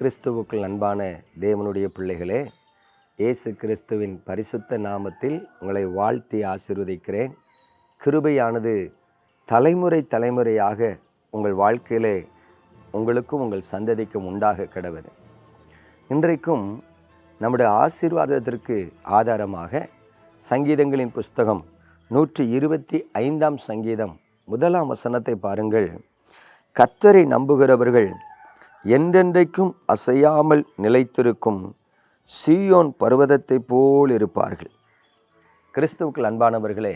கிறிஸ்துவுக்குள் அன்பான தேவனுடைய பிள்ளைகளே இயேசு கிறிஸ்துவின் பரிசுத்த நாமத்தில் உங்களை வாழ்த்தி ஆசிர்வதிக்கிறேன். கிருபையானது தலைமுறை தலைமுறையாக உங்கள் வாழ்க்கையிலே உங்களுக்கும் உங்கள் சந்ததிக்கும் உண்டாக கிடவது இன்றைக்கும் நம்முடைய ஆசீர்வாதத்திற்கு ஆதாரமாக சங்கீதங்களின் புஸ்தகம் நூற்றி இருபத்தி ஐந்தாம் சங்கீதம் முதலாம் வசனத்தை பாருங்கள். கத்தரை நம்புகிறவர்கள் என்றென்றைக்கும் அசையாமல் நிலைத்திருக்கும் சீயோன் பர்வதத்தைப் போல் இருப்பார்கள். கிறிஸ்துவுக்குள் அன்பானவர்களே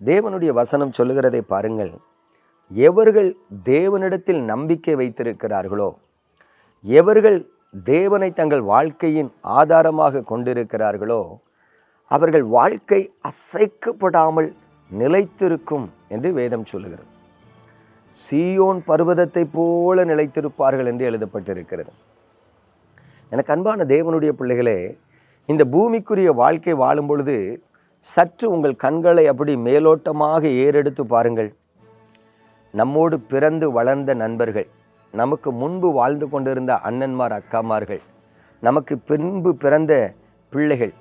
தேவனுடைய வசனம் சொல்லுகிறதை பாருங்கள். எவர்கள் தேவனிடத்தில் நம்பிக்கை வைத்திருக்கிறார்களோ எவர்கள் தேவனை தங்கள் வாழ்க்கையின் ஆதாரமாக கொண்டிருக்கிறார்களோ அவர்கள் வாழ்க்கை அசைக்கப்படாமல் நிலைத்திருக்கும் என்று வேதம் சொல்லுகிறது. சீயோன் பர்வதத்தைப் போல நிலைத்திருப்பார்கள் என்று எழுதப்பட்டிருக்கிறது. எனக்கு அன்பான தேவனுடைய பிள்ளைகளே இந்த பூமிக்குரிய வாழ்க்கை வாழும் பொழுது சற்று உங்கள் கண்களை அப்படி மேலோட்டமாக ஏறெடுத்து பாருங்கள். நம்மோடு பிறந்து வளர்ந்த நண்பர்கள் நமக்கு முன்பு வாழ்ந்து கொண்டிருந்த அண்ணன்மார் அக்காமார்கள் நமக்கு பின்பு பிறந்த பிள்ளைகள்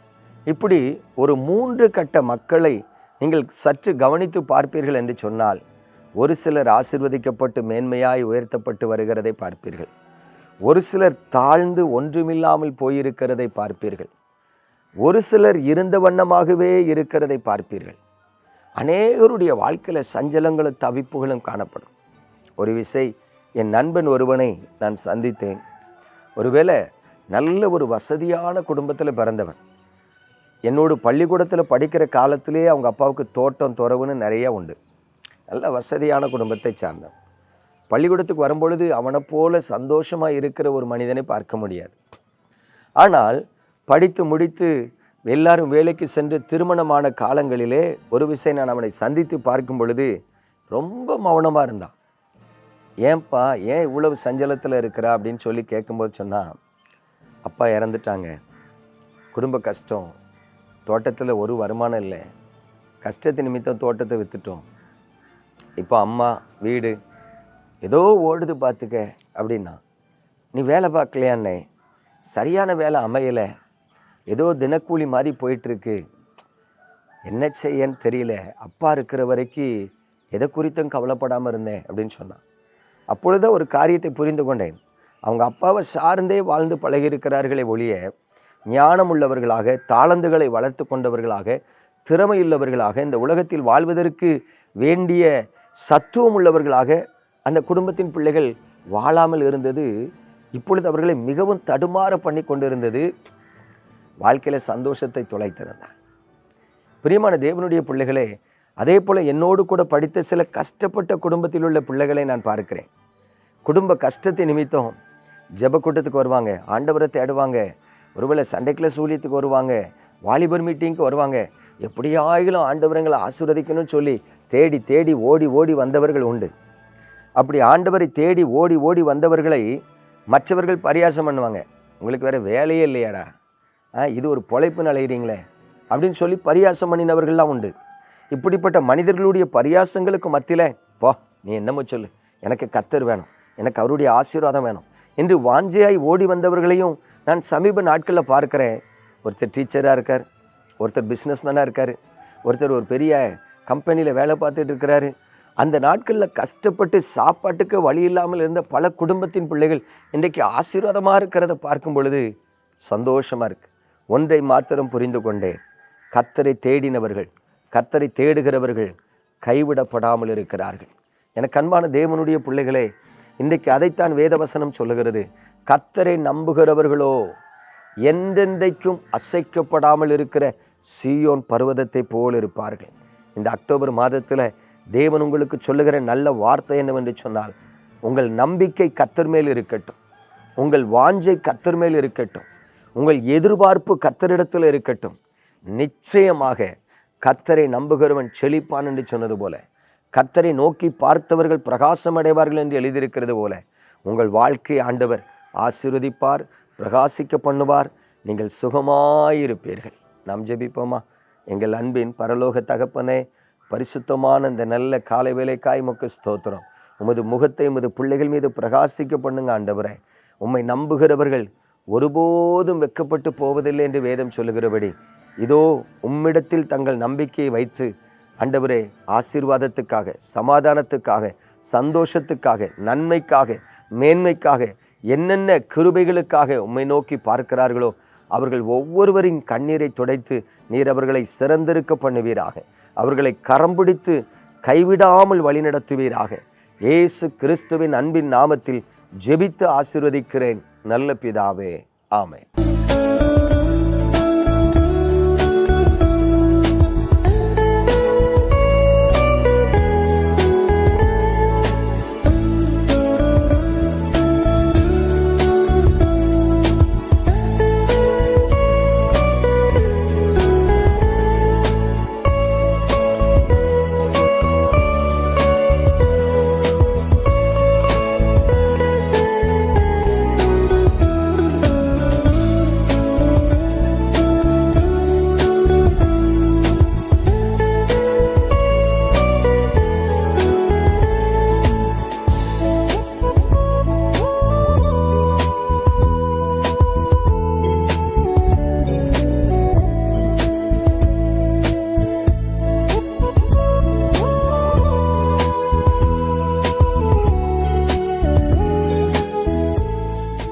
இப்படி ஒரு மூன்று கட்ட மக்களை நீங்கள் சற்று கவனித்து பார்ப்பீர்கள் என்று சொன்னால் ஒரு சிலர் ஆசிர்வதிக்கப்பட்டு மேன்மையாய் உயர்த்தப்பட்டு வருகிறதை பார்ப்பீர்கள். ஒரு சிலர் தாழ்ந்து ஒன்றுமில்லாமல் போயிருக்கிறதை பார்ப்பீர்கள். ஒரு சிலர் இருந்த வண்ணமாகவே இருக்கிறதை பார்ப்பீர்கள். அநேகருடைய வாழ்க்கையில் சஞ்சலங்களும் தவிப்புகளும் காணப்படும். ஒரு விசை என் நண்பன் ஒருவனை நான் சந்தித்தேன். ஒருவேளை நல்ல ஒரு வசதியான குடும்பத்தில் பிறந்தவன். என்னோட பள்ளிக்கூடத்தில் படிக்கிற காலத்திலே அவங்க அப்பாவுக்கு தோட்டம் துறவுன்னு நிறைய உண்டு. நல்ல வசதியான குடும்பத்தை சார்ந்தவன். பள்ளிக்கூடத்துக்கு வரும்பொழுது அவனை போல சந்தோஷமாக இருக்கிற ஒரு மனிதனை பார்க்க முடியாது. ஆனால் படித்து முடித்து எல்லாரும் வேலைக்கு சென்று திருமணமான காலங்களிலே ஒரு விஷயம் நான் அவனை சந்தித்து பார்க்கும் பொழுது ரொம்ப மௌனமாக இருந்தான். ஏன்பா ஏன் இவ்வளவு சஞ்சலத்தில் இருக்கிறா அப்படின்னு சொல்லி கேட்கும்போது சொன்னால் அப்பா இறந்துட்டாங்க. குடும்ப கஷ்டம். தோட்டத்தில் ஒரு வருமானம் இல்லை. கஷ்டத்து நிமித்தம் தோட்டத்தை விற்றுட்டோம் இப்போ அம்மா வீடு ஏதோ ஓடுது பார்த்துக்க அப்படின்னா நீ வேலை பார்க்கலையாண்ணே? சரியான வேலை அமையலை. ஏதோ தினக்கூலி மாதிரி போயிட்டுருக்கு. என்ன செய்யன்னு தெரியல. அப்பா இருக்கிற வரைக்கும் எதை குறித்தும் கவலைப்படாமல் இருந்தேன் அப்படின்னு சொன்னான். அப்பொழுது ஒரு காரியத்தை புரிந்து கொண்டேன். அவங்க அப்பாவை சார்ந்தே வாழ்ந்து பழகியிருக்கிறார்களே ஒழிய ஞானம் உள்ளவர்களாக தாளந்துகளை வளர்த்து கொண்டவர்களாக திறமையுள்ளவர்களாக இந்த உலகத்தில் வாழ்வதற்கு வேண்டிய சத்துவம் உள்ளவர்களாக அந்த குடும்பத்தின் பிள்ளைகள் வாழாமல் இருந்தது. இப்பொழுது அவர்களை மிகவும் தடுமாற பண்ணி கொண்டிருந்தது. வாழ்க்கையில் சந்தோஷத்தை தொலைத்திருந்தார். பிரியமான தேவனுடைய பிள்ளைகளே அதே போல் என்னோடு கூட படித்த சில கஷ்டப்பட்ட குடும்பத்தில் உள்ள பிள்ளைகளை நான் பார்க்கிறேன். குடும்ப கஷ்டத்தை நிமித்தம் ஜெப கூட்டத்துக்கு வருவாங்க ஆண்டவரை தேடுவாங்க ஒருவேளை சண்டே கிளாஸ் ஊழியத்துக்கு வருவாங்க வாலிபர் மீட்டிங்க்கு வருவாங்க எப்படியாயிலும் ஆண்டவரங்களை ஆசீர்வதிக்கணும்னு சொல்லி தேடி தேடி ஓடி ஓடி வந்தவர்கள் உண்டு. அப்படி ஆண்டவரை தேடி ஓடி ஓடி வந்தவர்களை மற்றவர்கள் பரியாசம் பண்ணுவாங்க. உங்களுக்கு வேறு வேலையே இல்லையாடா? ஆ இது ஒரு பொழைப்பு நிலையிறீங்களே அப்படின்னு சொல்லி பரியாசம் பண்ணினவர்கள்லாம் உண்டு. இப்படிப்பட்ட மனிதர்களுடைய பரியாசங்களுக்கு மத்தியில் போ நீ என்னமோ சொல்லு. எனக்கு கத்தர் வேணும். எனக்கு அவருடைய ஆசீர்வாதம் வேணும். என்று வாஞ்சியாய் ஓடி வந்தவர்களையும் நான் சமீப நாட்களில் பார்க்குறேன். ஒருத்தர் டீச்சராக இருக்கார். ஒருத்தர் பிஸ்னஸ்மேனாக இருக்கார். ஒருத்தர் ஒரு பெரிய கம்பெனியில் வேலை பார்த்துட்டு இருக்கிறாரு. அந்த நாட்களில் கஷ்டப்பட்டு சாப்பாட்டுக்கு வழி இல்லாமல் இருந்த பல குடும்பத்தின் பிள்ளைகள் இன்றைக்கு ஆசீர்வாதமாக இருக்கிறத பார்க்கும் பொழுது சந்தோஷமாக இருக்குது ஒன்றை மாத்திரம் புரிந்து கொண்டேன். கத்தரை தேடினவர்கள் கத்தரை தேடுகிறவர்கள் கைவிடப்படாமல் இருக்கிறார்கள். எனக்கு அன்பான தேவனுடைய பிள்ளைகளே இன்றைக்கு அதைத்தான் வேதவசனம் சொல்லுகிறது. கத்தரை நம்புகிறவர்களோ என்றென்றைக்கும் அசைக்கப்படாமல் இருக்கிற சீயோன் பர்வதத்தை போல் இருப்பார்கள். இந்த அக்டோபர் மாதத்தில் தேவன் உங்களுக்கு சொல்லுகிற நல்ல வார்த்தை என்னவென்று சொன்னால் உங்கள் நம்பிக்கை கத்தர் மேல் இருக்கட்டும். உங்கள் வாஞ்சை கத்தர் மேல் இருக்கட்டும். உங்கள் எதிர்பார்ப்பு கத்தரிடத்தில் இருக்கட்டும். நிச்சயமாக கத்தரை நம்புகிறவன் செழிப்பான் என்று சொன்னது போல கத்தரை நோக்கி பார்த்தவர்கள் பிரகாசம் அடைவார்கள் என்று எழுதியிருக்கிறது போல உங்கள் வாழ்க்கை ஆண்டவர் ஆசீர்வதிப்பார் பிரகாசிக்க பண்ணுவார் நீங்கள் சுகமாயிருப்பீர்கள். நாம் ஜெபிப்போமா? எங்கள் அன்பின் பரலோக தகப்பனே பரிசுத்தமான இந்த நல்ல காலை வேலைக்காய் முக்கு ஸ்தோத்திரம். உமது முகத்தை உமது பிள்ளைகள் மீது பிரகாசிக்க பண்ணுங்க ஆண்டவரே. உம்மை நம்புகிறவர்கள் ஒருபோதும் வெட்கப்பட்டு போவதில்லை என்று வேதம் சொல்லுகிறபடி இதோ உம்மிடத்தில் தங்கள் நம்பிக்கையை வைத்து ஆண்டவரே ஆசீர்வாதத்துக்காக சமாதானத்துக்காக சந்தோஷத்துக்காக நன்மைக்காக மேன்மைக்காக என்னென்ன கிருபைகளுக்காக உம்மை நோக்கி பார்க்கிறார்களோ அவர்கள் ஒவ்வொருவரின் கண்ணீரை துடைத்து நீர் அவர்களை சிறந்திருக்க பண்ணுவீராக. அவர்களை கரம் பிடித்து கைவிடாமல் வழிநடத்துவீராக இயேசு கிறிஸ்துவின் அன்பின் நாமத்தில் ஜெபித்து ஆசிர்வதிக்கிறேன். நல்ல பிதாவே. ஆமை